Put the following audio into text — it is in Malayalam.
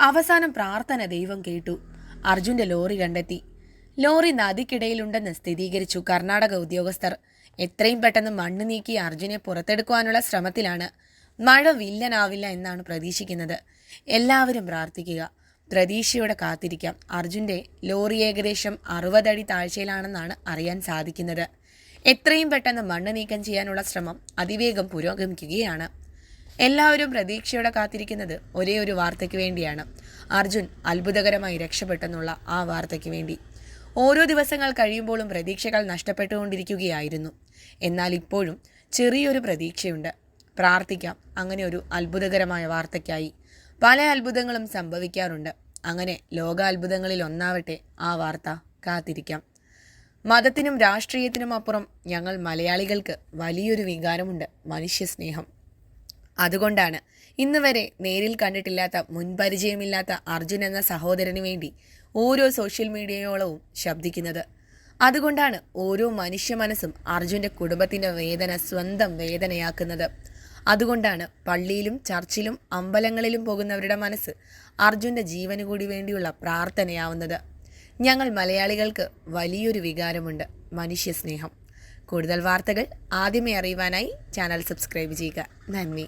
അവസാനം പ്രാർത്ഥന ദൈവം കേട്ടു. അർജുന്റെ ലോറി കണ്ടെത്തി. ലോറി നദിക്കിടയിലുണ്ടെന്ന് സ്ഥിരീകരിച്ചു കർണാടക ഉദ്യോഗസ്ഥർ. എത്രയും പെട്ടെന്ന് മണ്ണ് നീക്കി അർജുനെ പുറത്തെടുക്കുവാനുള്ള ശ്രമത്തിലാണ്. മഴ വില്ലനാവില്ല എന്നാണ് പ്രതീക്ഷിക്കുന്നത്. എല്ലാവരും പ്രാർത്ഥിക്കുക. പ്രതീക്ഷയോടെ കാത്തിരിക്കാം. അർജുന്റെ ലോറി ഏകദേശം അറുപതടി താഴ്ചയിലാണെന്നാണ് അറിയാൻ സാധിക്കുന്നത്. എത്രയും പെട്ടെന്ന് മണ്ണ് നീക്കം ചെയ്യാനുള്ള ശ്രമം അതിവേഗം പുരോഗമിക്കുകയാണ്. എല്ലാവരും പ്രതീക്ഷയോടെ കാത്തിരിക്കുന്നത് ഒരേ ഒരു വാർത്തയ്ക്ക് വേണ്ടിയാണ്. അർജുൻ അത്ഭുതകരമായി രക്ഷപ്പെട്ടെന്നുള്ള ആ വാർത്തയ്ക്ക് വേണ്ടി. ഓരോ ദിവസങ്ങൾ കഴിയുമ്പോഴും പ്രതീക്ഷകൾ നഷ്ടപ്പെട്ടുകൊണ്ടിരിക്കുകയായിരുന്നു. എന്നാൽ ഇപ്പോഴും ചെറിയൊരു പ്രതീക്ഷയുണ്ട്. പ്രാർത്ഥിക്കാം അങ്ങനെ ഒരു അത്ഭുതകരമായ വാർത്തയ്ക്കായി. പല അത്ഭുതങ്ങളും സംഭവിക്കാറുണ്ട്. അങ്ങനെ ലോകാത്ഭുതങ്ങളിൽ ഒന്നാവട്ടെ ആ വാർത്ത. കാത്തിരിക്കാം. മതത്തിനും രാഷ്ട്രീയത്തിനും അപ്പുറം ഞങ്ങൾ മലയാളികൾക്ക് വലിയൊരു വികാരമുണ്ട്. മനുഷ്യസ്നേഹം. അതുകൊണ്ടാണ്. ഇന്ന് വരെ നേരിൽ കണ്ടിട്ടില്ലാത്ത മുൻപരിചയമില്ലാത്ത അർജുൻ എന്ന സഹോദരന് വേണ്ടി ഓരോ സോഷ്യൽ മീഡിയയോളവും ശബ്ദിക്കുന്നത്. അതുകൊണ്ടാണ് ഓരോ മനുഷ്യ മനസ്സും അർജുന്റെ കുടുംബത്തിന്റെ വേദന സ്വന്തം വേദനയാക്കുന്നത്. അതുകൊണ്ടാണ് പള്ളിയിലും ചർച്ചിലും അമ്പലങ്ങളിലും പോകുന്നവരുടെ മനസ്സ് അർജുന്റെ ജീവന് കൂടി വേണ്ടിയുള്ള പ്രാർത്ഥനയാവുന്നത്. ഞങ്ങൾ മലയാളികൾക്ക് വലിയൊരു വികാരമുണ്ട് മനുഷ്യസ്നേഹം കൂടുതൽ വാർത്തകൾ ആദ്യമേ അറിയുവാനായി ചാനൽ സബ്സ്ക്രൈബ് ചെയ്യുക. നന്ദി.